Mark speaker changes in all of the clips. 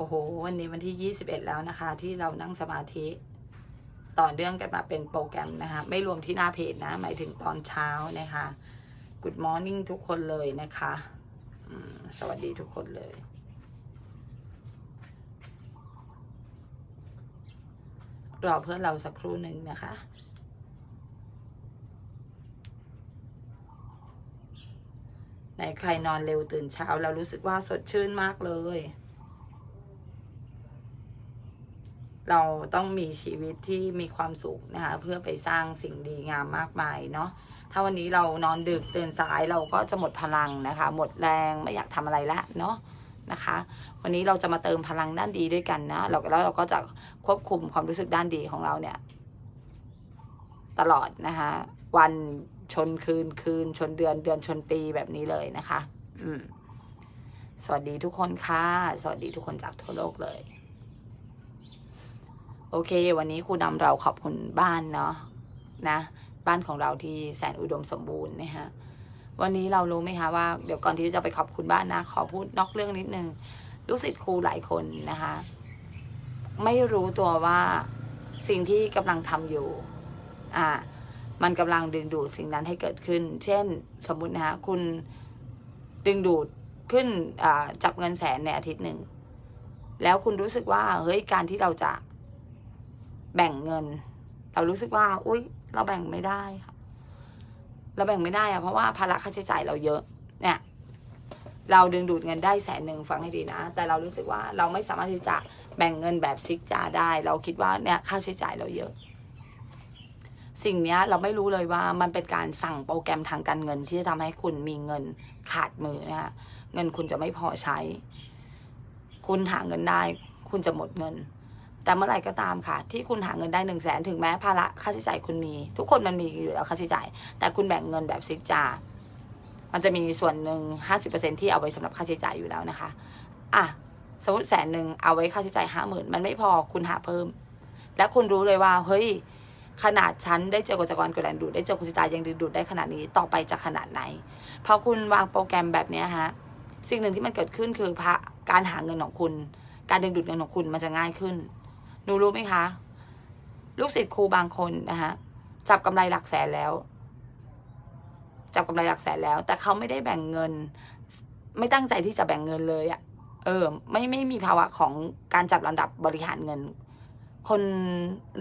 Speaker 1: โอ้โห วันนี้วันที่ 21 แล้วนะคะ ที่เรานั่งสมาธิ ต่อเนื่องกันมาเป็นโปรแกรมนะคะ ไม่รวมที่หน้าเพจนะ หมายถึงตอนเช้านะคะ Good Morning ทุกคนเลยนะคะสวัสดีทุกคนเลย รอเพื่อนเราสักครู่หนึ่งนะคะในใครนอนเร็วตื่นเช้าเรารู้สึกว่าสดชื่นมากเลย เราต้องมีชีวิตที่มีความสุขนะคะ เพื่อไปสร้างสิ่งดีงามมากมายเนาะถ้าวันนี้เรานอนดึกตื่นสายเราก็จะหมดพลังนะคะ หมดแรงไม่อยากทำอะไรละเนาะนะคะ วันนี้เราจะมาเติมพลังด้านดีด้วยกันนะเราแล้วเราก็จะควบคุมความรู้สึกด้านดีของเราเนี่ย ตลอดนะคะ วันชนคืนคืน ชนเดือนเดือนชนปีแบบนี้เลยนะคะ อืมสวัสดีทุกคนค่ะ สวัสดีทุกคนจากทั่วโลกเลย โอเค วันนี้ครูนำเราขอบคุณบ้านเนาะนะบ้านของเราที่แสนอุดมสมบูรณ์นะฮะวันนี้เรารู้ไหมคะว่าเดี๋ยวก่อนที่จะไปขอบคุณบ้านนะ ขอพูดนอกเรื่องนิดนึงลูกศิษย์ครูหลายคนนะคะ ไม่รู้ตัวว่าสิ่งที่กำลังทำอยู่อ่ามันกำลังดึงดูดสิ่งนั้นให้เกิดขึ้น เช่น สมมุตินะคะคุณดึงดูดขึ้นจับเงินแสนในอาทิตย์หนึ่งแล้วคุณรู้สึกว่าเฮ้ยการที่เราจะ แบ่งเงิน เรารู้สึกว่า อุ้ยเราแบ่งไม่ได้ค่ะเราแบ่งไม่ได้อะเพราะว่าภาระค่าใช้จ่ายเราเยอะ เนี่ย เราดึงดูดเงินได้แสนหนึ่งฟังให้ดีนะ แต่เรารู้สึกว่าเราไม่สามารถที่จะแบ่งเงินแบบซิกจาได้ เราคิดว่าเนี่ยค่าใช้จ่ายเราเยอะ สิ่งนี้เราไม่รู้เลยว่ามันเป็นการสั่งโปรแกรมทางการเงิน ที่จะทำให้คุณมีเงินขาดมือนะคะเงินคุณจะไม่พอใช้ คุณหาเงินได้ คุณจะหมดเงิน แต่เมื่อไหร่ก็ตามค่ะ ที่คุณหาเงินได้หนึ่งแสนถึงแม้ภาระค่าใช้จ่ายคุณมี ทุกคนมันมีอยู่แล้วค่าใช้จ่าย แต่คุณแบ่งเงินแบบซิกจามันจะมีส่วนหนึ่งห้าสิบเปอร์เซ็นที่เอาไว้สำหรับค่าใช้จ่ายอยู่แล้วนะคะ อะสมมติแสนหนึ่งเอาไว้ค่าใช้จ่ายห้าหมื่นมันไม่พอคุณหาเพิ่ม และคุณรู้เลยว่า เฮ้ย ขนาดฉันได้เจอกจกรกดแลนดูดได้เจอคุณสิตายังดึงดูดได้ขนาดนี้ต่อไปจะขนาดไหนพอคุณวางโปรแกรมแบบนี้ฮะสิ่งหนึ่งที่มันเกิดขึ้นคือพระการหาเงินของคุณ การดึงดูดเงินของคุณมันจะง่ายขึ้น หนูรู้ไหมคะ ลูกศิษย์ครูบางคนนะคะจับกำไรหลักแสนแล้ว จับกำไรหลักแสนแล้ว แต่เขาไม่ได้แบ่งเงิน ไม่ตั้งใจที่จะแบ่งเงินเลยอะ่ะเออ ไม่ไม่มีภาวะของการจับลำดับบริหารเงิน คน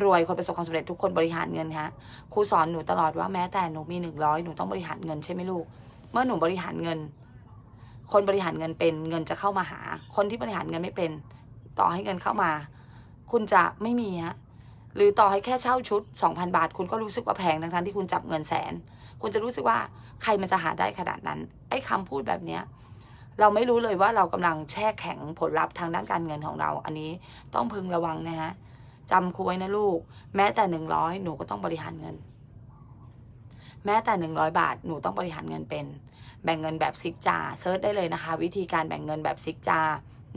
Speaker 1: รวยคนประสบความสำเร็จทุกคนบริหารเงินฮะครูสอนหนูตลอดว่าแม้แต่หนูมีหนึ่งร้อยหนูต้องบริหารเงินใช่ไหมลูก เมื่อหนูบริหารเงิน คนบริหารเงินเป็นเงินจะเข้ามาหา คนที่บริหารเงินไม่เป็น ต่อให้เงินเข้ามา คุณจะไม่มีฮะหรือต่อให้แค่เช่าชุดสองพันบาท คุณก็รู้สึกว่าแพงทั้งๆที่คุณจับเงินแสน คุณจะรู้สึกว่าใครมันจะหาได้ขนาดนั้น ไอ้คำพูดแบบเนี้ยเราไม่รู้เลยว่าเรากำลังแช่แข็งผลลัพธ์ทางด้านการเงินของเรา อันนี้ต้องพึงระวังนะฮะจำครูไว้นะลูก แม้แต่หนึ่งร้อยหนูก็ต้องบริหารเงิน แม้แต่หนึ่งร้อยบาทหนูต้องบริหารเงินเป็น แบ่งเงินแบบซิกจาเซิร์ชได้เลยนะคะ วิธีการแบ่งเงินแบบซิกจา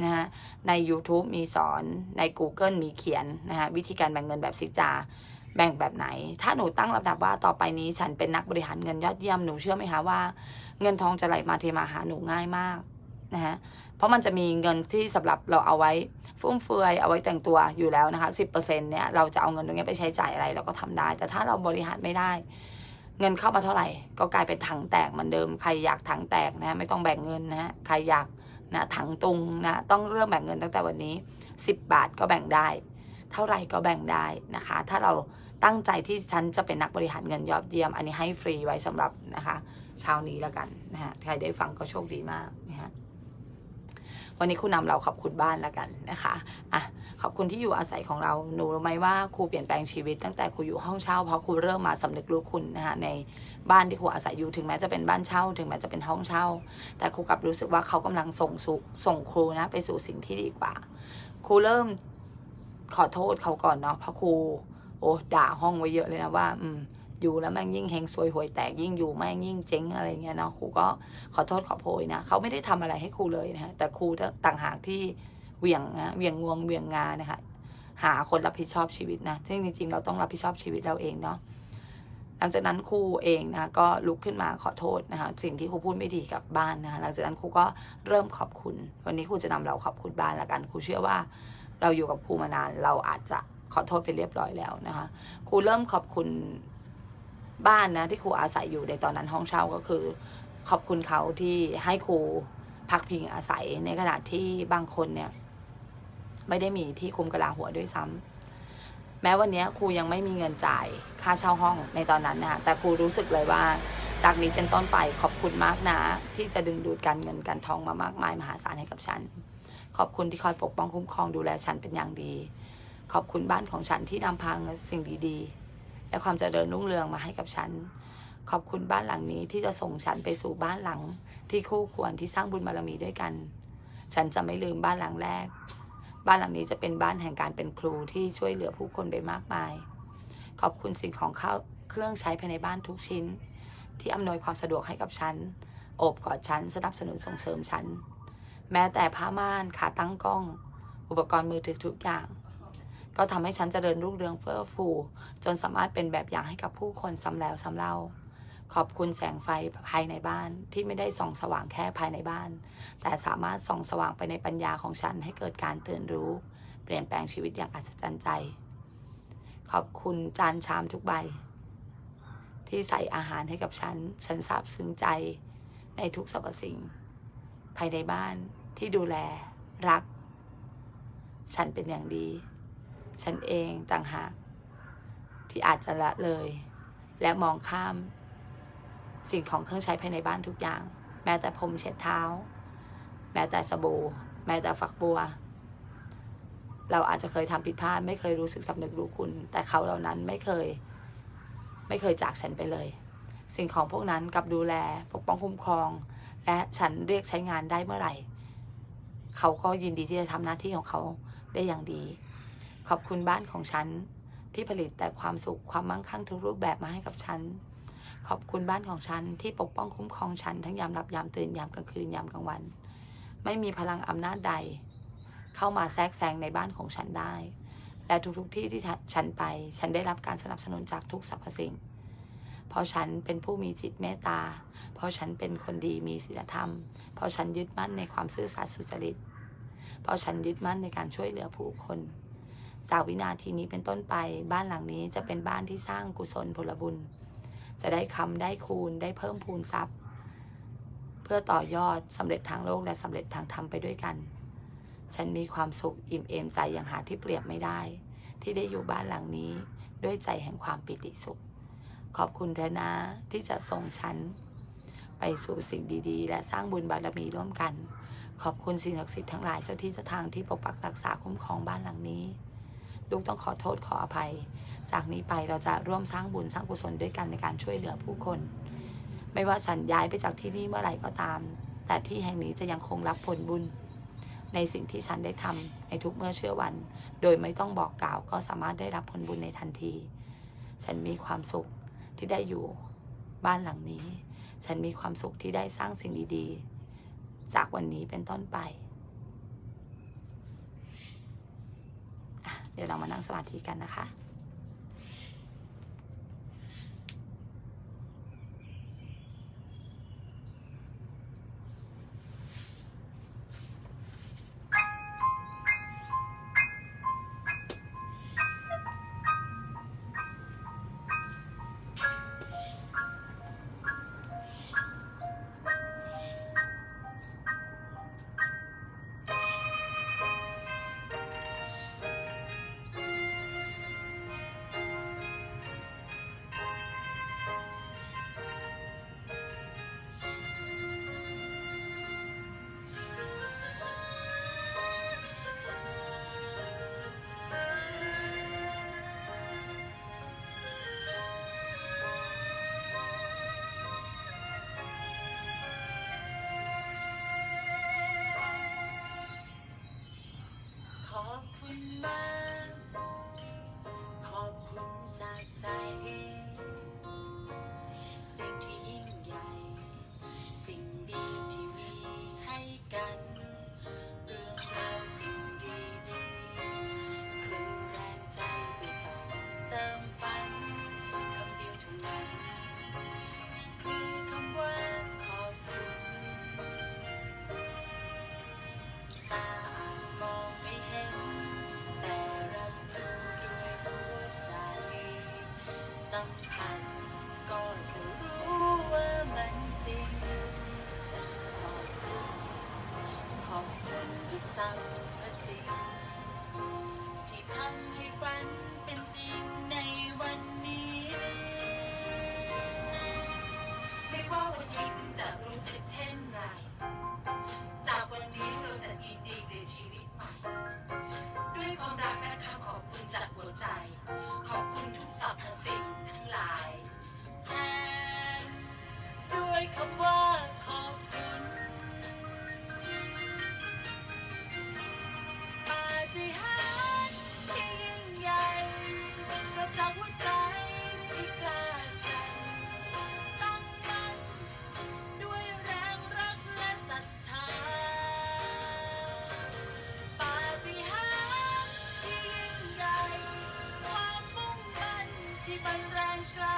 Speaker 1: นะฮะใน YouTube มีสอนใน Google มีเขียนนะฮะวิธีการแบ่งเงินแบบซิกจาแบ่งแบบไหน ถ้าหนูตั้งลำดับว่าต่อไปนี้ฉันเป็นนักบริหารเงินยอดเยี่ยมหนูเชื่อไหมคะว่า เงินทองจะไหลมาเทมาหาหนูง่ายมากนะฮะเพราะมันจะมีเงินที่สำหรับเราเอาไว้ฟุ่มเฟือยเอาไว้แต่งตัวอยู่แล้วนะคะสิบเปอร์เซ็นเนี่ยเราจะเอาเงินตรงนี้ไปใช้จ่ายอะไรเราก็ทำได้ แต่ถ้าเราบริหารไม่ได้ เงินเข้ามาเท่าไหร่ ก็กลายเป็นถังแตกเหมือนเดิมใครอยากถังแตกนะไม่ต้องแบ่งเงินนะฮะใครอยาก นะถังตุงนะต้องเริ่มแบ่งเงินตั้งแต่วันนี้ 10 บาทก็แบ่งได้ เท่าไหร่ก็แบ่งได้นะคะ ถ้าเราตั้งใจที่ฉันจะเป็นนักบริหารเงินยอดเยี่ยม อันนี้ให้ฟรีไว้สำหรับนะคะเช้านี้แล้วกันนะฮะใครได้ฟังก็โชคดีมากนะฮะ วันนี้คุณนำเราขอบคุณบ้านแล้วกันนะคะอะขอบคุณที่อยู่อาศัยของเราหนูรู้ไหมว่าครูเปลี่ยนแปลงชีวิตตั้งแต่ครูอยู่ห้องเช่าเพราะครูเริ่มมาสำนึกรู้คุณนะคะในบ้านที่ครูอาศัยอยู่ถึงแม้จะเป็นบ้านเช่า ถึงแม้จะเป็นห้องเช่า แต่ครูกลับรู้สึกว่าเขากำลังส่งสู่ส่งครูนะไปสู่สิ่งที่ดีกว่า ครูเริ่มขอโทษเขาก่อนเนาะเพราะครูโอ้ด่าห้องไว้เยอะเลยนะว่า อืม อยู่แล้วแม่งยิ่งเฮงซวยหวยแตกยิ่งอยู่แม่งยิ่งเจ๊งอะไรเงี้ยเนาะครูก็ขอโทษขอโพยนะเขาไม่ได้ทำอะไรให้ครูเลยนะฮะแต่ครูต่างหากที่เวี่ยงนะเวี่ยงงวงเวี่ยงงานนะคะหาคนรับผิดชอบชีวิตนะซึ่งจริงๆ เราต้องรับผิดชอบชีวิตเราเองเนาะหลังจากนั้นครูเองนะก็ลุกขึ้นมาขอโทษนะคะสิ่งที่ครูพูดไม่ดีกับบ้านนะคะหลังจากนั้นครูก็เริ่มขอบคุณ วันนี้ครูจะนำเราขอบคุณบ้านละกันครูเชื่อว่า เราอยู่กับครูมานานเราอาจจะขอโทษไปเรียบร้อยแล้วนะคะครูเริ่มขอบคุณ บ้านนะที่ครูอาศัยอยู่ในตอนนั้นห้องเช่าก็คือ ขอบคุณเขาที่ให้ครูพักพิงอาศัยในขณะที่บางคนเนี่ย ไม่ได้มีที่คุมกระลาหัวด้วยซ้ำแม้วันนี้ครูยังไม่มีเงินจ่ายค่าเช่าห้องในตอนนั้นนะคะแต่ครูรู้สึกเลยว่าจากนี้เป็นต้นไปขอบคุณมากนะ ที่จะดึงดูดการเงินการทองมามากมายมหาศาลให้กับฉัน ขอบคุณที่คอยปกป้องคุ้มครองดูแลฉันเป็นอย่างดี ขอบคุณบ้านของฉันที่นำพางสิ่งดีๆ และความเจริญรุ่งเรืองมาให้กับฉัน ขอบคุณบ้านหลังนี้ที่จะส่งฉันไปสู่บ้านหลัง ที่คู่ควรที่สร้างบุญบารมีด้วยกัน ฉันจะไม่ลืมบ้านหลังแรก บ้านหลังนี้จะเป็นบ้านแห่งการเป็นครูที่ช่วยเหลือผู้คนไปมากมาย ขอบคุณสิ่งของเข้าเครื่องใช้ภายในบ้านทุกชิ้น ที่อำนวยความสะดวกให้กับฉัน โอบกอดฉัน สนับสนุนส่งเสริมฉัน แม้แต่ผ้าม่านขาตั้งกล้อง อุปกรณ์มือถือทุกอย่าง ก็ทำให้ฉันจเจริญรุ่งเรืองเฟื่อฟู จนสามารถเป็นแบบอย่างให้กับผู้คนซ้ำแล้วซ้ำเล่า ขอบคุณแสงไฟภายในบ้านที่ไม่ได้ส่องสว่างแค่ภายในบ้าน แต่สามารถส่องสว่างไปในปัญญาของฉันให้เกิดการตื่นรู้ เปลี่ยนแปลงชีวิตอย่างอัศจรรย์ใจ ขอบคุณจานชามทุกใบ ที่ใส่อาหารให้กับฉัน ฉันซาบซึ้งใจในทุกสรรพสิ่ง ภายในบ้านที่ดูแล รัก ฉันเป็นอย่างดี ฉันเองต่างหากที่อาจจะละเลย และมองข้าม สิ่งของเครื่องใช้ภายในบ้านทุกอย่าง แม้แต่พรมเช็ดเท้า แม้แต่สบู่ แม้แต่ฝักบัว เราอาจจะเคยทำผิดพลาด ไม่เคยรู้สึกสำนึกรู้คุณ แต่เขาเหล่านั้นไม่เคย ไม่เคยจากฉันไปเลย สิ่งของพวกนั้นกลับดูแลปกป้องคุ้มครอง และฉันเรียกใช้งานได้เมื่อไหร่ เขาก็ยินดีที่จะทำหน้าที่ของเขาได้อย่างดี ขอบคุณบ้านของฉัน ที่ผลิตแต่ความสุขความมั่งคั่งทุกรูปแบบมาให้กับฉัน ขอบคุณบ้านของฉัน ที่ปกป้องคุ้มครองฉัน ทั้งยามหลับยามตื่นยามกลางคืนยามกลางวัน ไม่มีพลังอำนาจใด เข้ามาแทรกแซงในบ้านของฉันได้ และทุกๆที่ที่ฉันไป ฉันได้รับการสนับสนุนจากทุกสรรพสิ่ง เพราะฉันเป็นผู้มีจิตเมตตา เพราะฉันเป็นคนดีมีศีลธรรม เพราะฉันยึดมั่นในความซื่อสัตย์สุจริต เพราะฉันยึดมั่นในการช่วยเหลือผู้คน จากวินาทีนี้เป็นต้นไป บ้านหลังนี้จะเป็นบ้านที่สร้างกุศลผลบุญ จะได้คำได้คูณได้เพิ่มพูนทรัพย์ เพื่อต่อยอดสำเร็จทางโลกและสำเร็จทางธรรมไปด้วยกัน ฉันมีความสุขอิ่มเอมใจอย่างหาที่เปรียบไม่ได้ ที่ได้อยู่บ้านหลังนี้ด้วยใจแห่งความปิติสุข ขอบคุณเธอนะที่จะส่งฉันไปสู่สิ่งดีๆ และสร้างบุญบารมีร่วมกัน ขอบคุณสิ่งศักดิ์สิทธิ์ทั้งหลายเจ้าที่เจ้าทางที่ปกปักรักษาคุ้มครองบ้านหลังนี้ ลูกต้องขอโทษขออภัย จากนี้ไปเราจะร่วมสร้างบุญสร้างกุศลด้วยกันในการช่วยเหลือผู้คน ไม่ว่าฉันย้ายไปจากที่นี่เมื่อไหร่ก็ตาม แต่ที่แห่งนี้จะยังคงรับผลบุญ ในสิ่งที่ฉันได้ทำในทุกเมื่อเชื่อวัน โดยไม่ต้องบอกกล่าวก็สามารถได้รับผลบุญในทันที ฉันมีความสุขที่ได้อยู่บ้านหลังนี้ ฉันมีความสุขที่ได้สร้างสิ่งดีๆ จากวันนี้เป็นต้นไปอะเดี๋ยวเรามานั่งสมาธิกันนะคะ
Speaker 2: อ Thank you. มั่นที่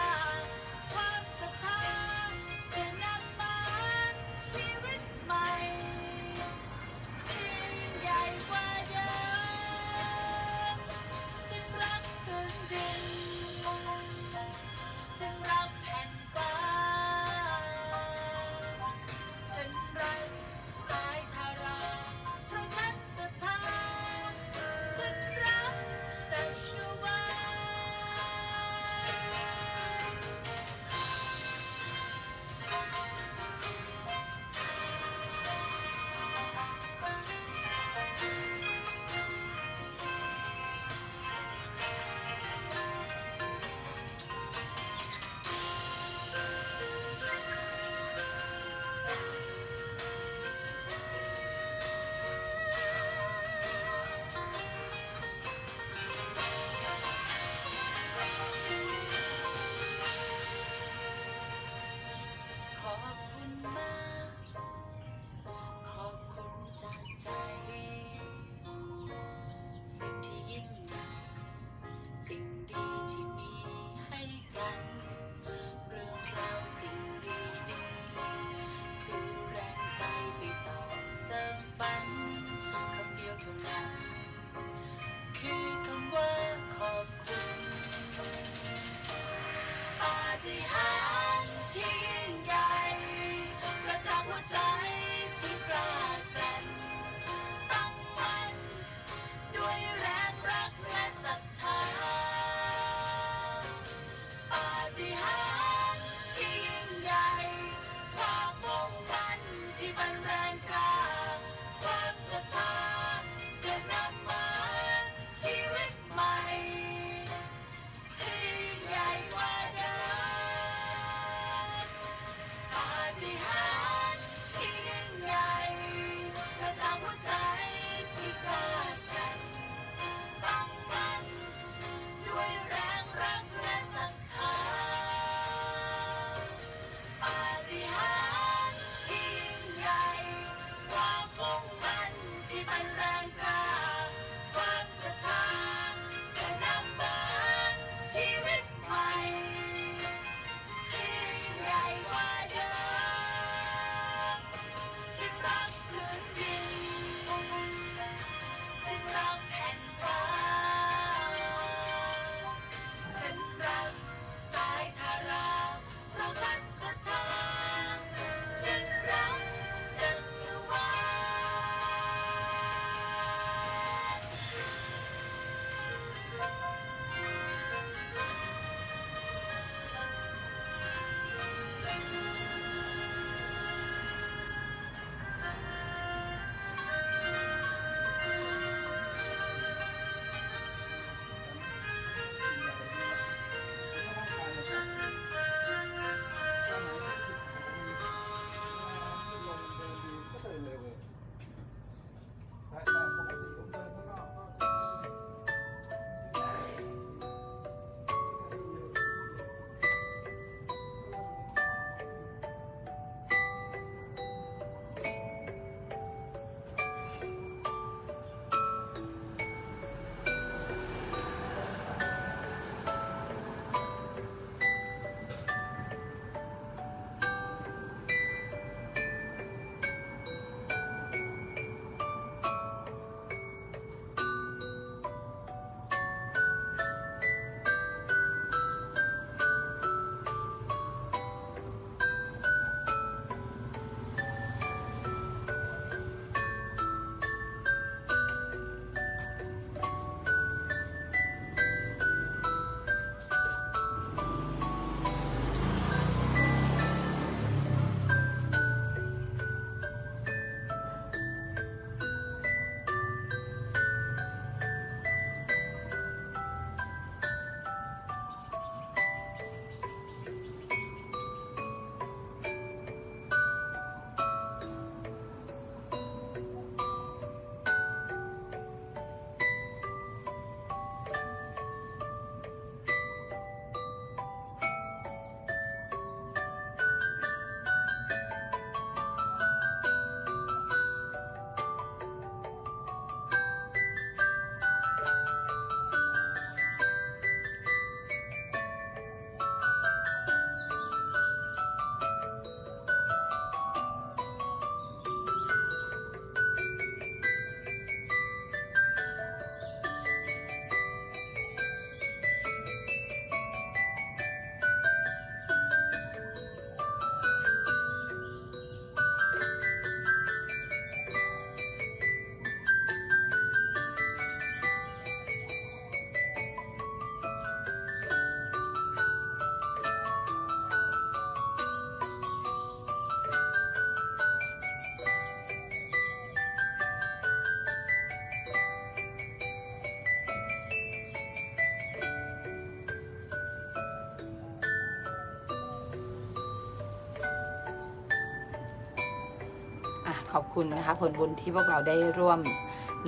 Speaker 1: ขอบคุณนะคะผลบุญที่พวกเราได้ร่วม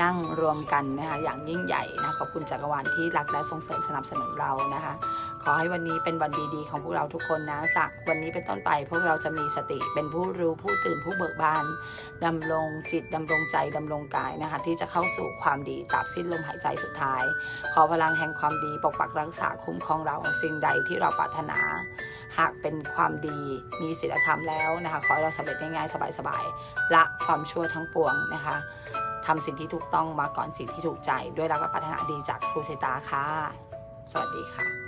Speaker 1: นั่งรวมกันนะคะอย่างยิ่งใหญ่นะขอบคุณจักรวาลที่รักและส่งเสริมสนับสนุนเรานะคะ ขอให้วันนี้เป็นวันดีๆ ของพวกเราทุกคนนะจากวันนี้เป็นต้นไป พวกเราจะมีสติเป็นผู้รู้ผู้ตื่นผู้เบิกบานดำรงจิตดำรงใจดำรงกายนะคะที่จะเข้าสู่ความดีตราบสิ้นลมหายใจสุดท้าย ขอพลังแห่งความดีปกปักรักษาคุ้มครองเราสิ่งใดที่เราปรารถนา หากเป็นความดีมีศีลธรรมแล้วนะคะขอให้เราสำเร็จง่ายๆสบายๆละความชั่วทั้งปวงนะคะ ทำสิ่งที่ถูกต้องมาก่อนสิ่งที่ถูกใจ ด้วยรักและปรารถนาดีจากครูเซตาค่ะ สวัสดีค่ะ